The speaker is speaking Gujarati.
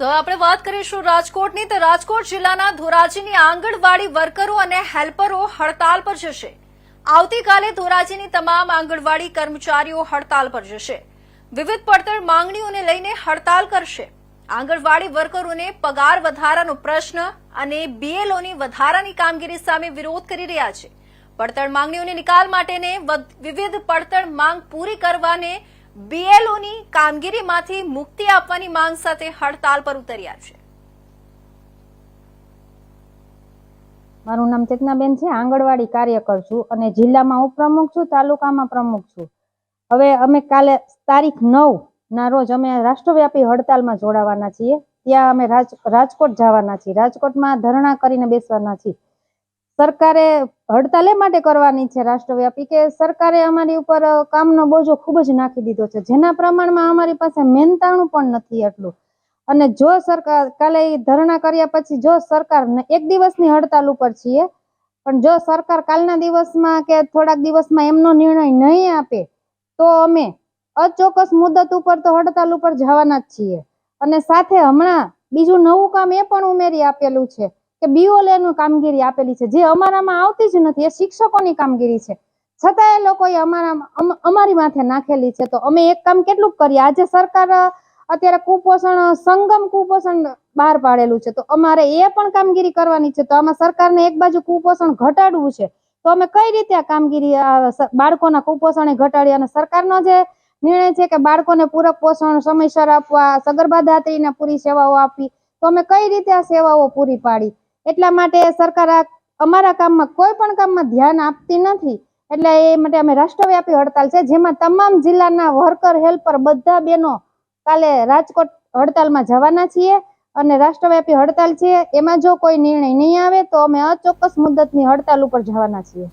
તો આપણે વાત કરીશું રાજકોટની. તો રાજકોટ જિલ્લાના ધોરાજીની આંગણવાડી વર્કરો અને હેલ્પરો હડતાલ પર જશે. આવતીકાલે ધોરાજીની તમામ આંગણવાડી કર્મચારીઓ હડતાલ પર જશે. વિવિધ પડતર માંગણીઓને લઈને હડતાલ કરશે. આંગણવાડી વર્કરોને પગાર વધારાનો પ્રશ્ન અને બીએલઓની વધારાની કામગીરી સામે વિરોધ કરી રહ્યા છે. પડતર માંગણીઓને નિકાલ માટેને વધ- વિવિધ પડતર માંગ પૂરી કરવાને બીએલઓની કામગીરીમાંથી મુક્તિ આપવાની માંગ સાથે હડતાલ પર ઉતર્યા છે. મારું નામ ચેતનાબેન છે, આંગણવાડી કાર્યકર છું અને જિલ્લામાં હું પ્રમુખ છું, તાલુકામાં પ્રમુખ છું. હવે અમે કાલે તારીખ નવ ના રોજ અમે રાષ્ટ્રવ્યાપી હડતાલમાં જોડાવાના છીએ. ત્યાં અમે રાજ, રાજકોટ જવાના છીએ. રાજકોટમાં ધરણા કરીને બેસવાના છીએ. સરકારે હડતાલ એ માટે કરવાની છે રાષ્ટ્રવ્યાપી કે સરકારે અમારી ઉપર કામનો બોજો ખૂબ જ નાખી દીધો છે. જેના પ્રમાણમાં અમારી પાસે મહેનતાણું પણ નથી એટલું અને જો સરકાર, કાલે ધરણા કર્યા પછી જો સરકાર એક દિવસની હડતાલ ઉપર છીએ, પણ જો સરકાર કાલના દિવસમાં કે થોડાક દિવસમાં એમનો નિર્ણય નહીં આપે, તો અમે અચોક્કસ મુદત ઉપર તો હડતાલ ઉપર જવાના જ છીએ. અને સાથે હમણાં બીજું નવું કામ એ પણ ઉમેરી આપેલું છે કે બીઓલેનું કામગીરી આપેલી છે. જે અમારામાં આવતી જ નથી, એ શિક્ષકોની કામગીરી છે. છતાં એ લોકોએ અમારા અમ- અમારી માથે નાખેલી છે. તો અમે એક કામ કેટલું કરીએ? આજે સરકાર અત્યારે કુપોષણ સંગમ કુપોષણ બહાર પાડેલું છે. તો અમારે એ પણ કામગીરી કરવાની છે. તો આમાં સરકારને એક બાજુ કુપોષણ ઘટાડવું છે. તો અમે કઈ રીતે આ કામગીરી બાળકોના કુપોષણ ઘટાડી અને સરકારનો જે નિર્ણય છે કે બાળકોને પૂરક પોષણ, સમયસર આપવા, સગર્ભા દાત્રીને પૂરી સેવાઓ આપવી, તો અમે કઈ રીતે આ સેવાઓ પૂરી પાડી? એટલા માટે સરકાર અમારા કામમાં કોઈ પણ કામમાં ધ્યાન આપતી નથી. એટલે એ માટે અમે રાષ્ટ્રવ્યાપી હડતાલ છે, જેમાં તમામ જિલ્લાના વર્કર હેલ્પર બધા બેનો કાલે રાજકોટ હડતાલમાં જવાના છીએ અને રાષ્ટ્રવ્યાપી હડતાલ છે. એમાં જો કોઈ નિર્ણય નહીં આવે તો અમે અચોક્કસ મુદતની હડતાલ ઉપર જવાના છીએ.